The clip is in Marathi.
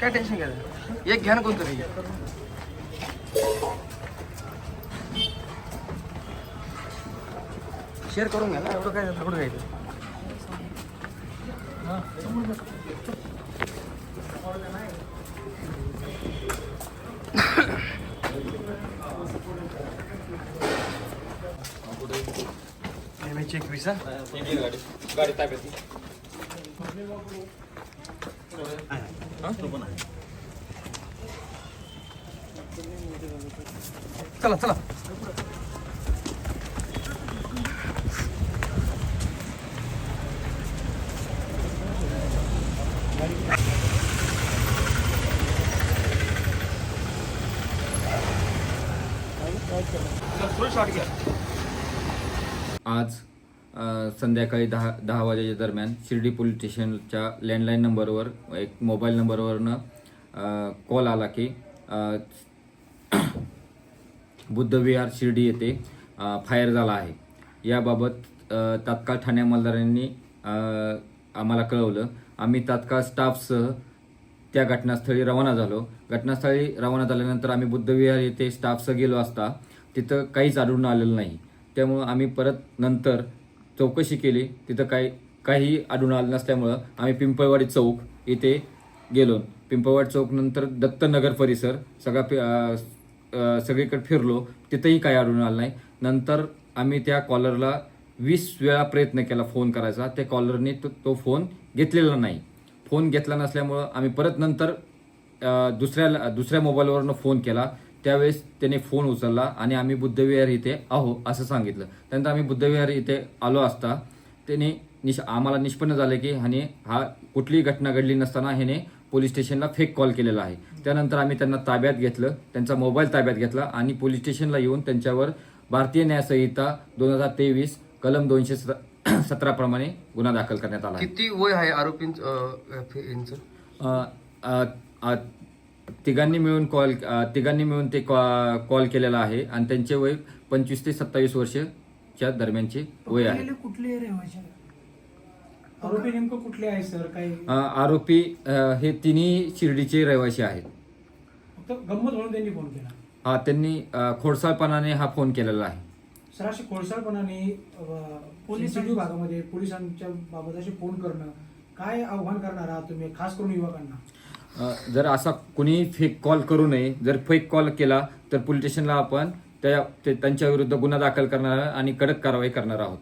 काय टेन्शन घ्या एक घ्या ना कोणतरी. शेअर करून घ्या ना एवढं काय एवढं घ्यायचं चेक वीस गाडी ताब्यात चला चला. घ्या आज संध्याकाळी दहा दहा वाजेच्या दरम्यान शिर्डी पोलीस स्टेशनच्या लँडलाईन नंबरवर एक मोबाईल नंबरवरनं कॉल आला की बुद्धविहार शिर्डी येथे फायर झाला आहे. याबाबत तात्काळ ठाणे अंमलदारांनी आम्हाला कळवलं. आम्ही तात्काळ स्टाफसह त्या घटनास्थळी रवाना झालो. घटनास्थळी रवाना झाल्यानंतर आम्ही बुद्धविहार येथे स्टाफसह गेलो असता तिथं काहीच आढळून आलेलं नाही. त्यामुळं आम्ही परत नंतर चौकशी केली. तिथं काही काही आढळून आलं नसल्यामुळं आम्ही पिंपळवाडी चौक इथे गेलो. पिंपळवाडी चौक नंतर दत्तनगर परिसर सगळा फि- सगळीकडे फिरलो. तिथंही काही आढळून आलं नाही. नंतर आम्ही त्या कॉलरला वीस वेळा प्रयत्न केला फोन करायचा. त्या कॉलरने तो तो फोन घेतलेला नाही. फोन घेतला नसल्यामुळं आम्ही परत नंतर दुसऱ्या दुसऱ्या मोबाईलवरनं फोन केला. त्यावेळेस त्याने फोन उचलला आणि आम्ही बुद्धविहार इथे आहो असं सांगितलं. त्यानंतर आम्ही बुद्धविहार इथे आलो असता त्याने निश आम्हाला निष्पन्न झालं की ह्याने हा कुठलीही घटना घडली नसताना ह्याने पोलीस स्टेशनला फेक कॉल केलेला आहे. त्यानंतर आम्ही त्यांना ताब्यात घेतलं त्यांचा मोबाईल ताब्यात घेतला आणि पोलीस स्टेशनला येऊन त्यांच्यावर भारतीय न्याय संहिता दोन हजार तेवीस कलम दोनशे सतरा प्रमाणे गुन्हा दाखल करण्यात आला. किती वय आहे आरोपींचं तिघांनी मिळून कॉल तिघांनी मिळून ते कॉ- कॉल केलेला आहे आणि त्यांचे वय पंचवीस ते सत्तावीस वर्षच्या दरम्यानचे वय आहे. कुठले आरोपी नेमकं कुठले आहे सर? काही अ, आरोपी अ, हे तिन्ही शिर्डीचे रहिवासी आहेत. फक्त गंमत म्हणून त्यांनी फोन केला. हा त्यांनी अ, खोडसाळपणाने हा फोन केलेला आहे. सर असे खोडसाळपणाने पोलीस भागामध्ये पोलिसांच्या बाबत असे फोन करणं काय आव्हान करणार आहात तुम्ही खास करून युवकांना? जर असा कुणी फेक कॉल करू नये जर फेक कॉल केला तर पोलीस स्टेशनला आपण त्या ते- त्यांच्या विरुद्ध गुन्हा दाखल करणार आणि कडक कारवाई करणार आहोत.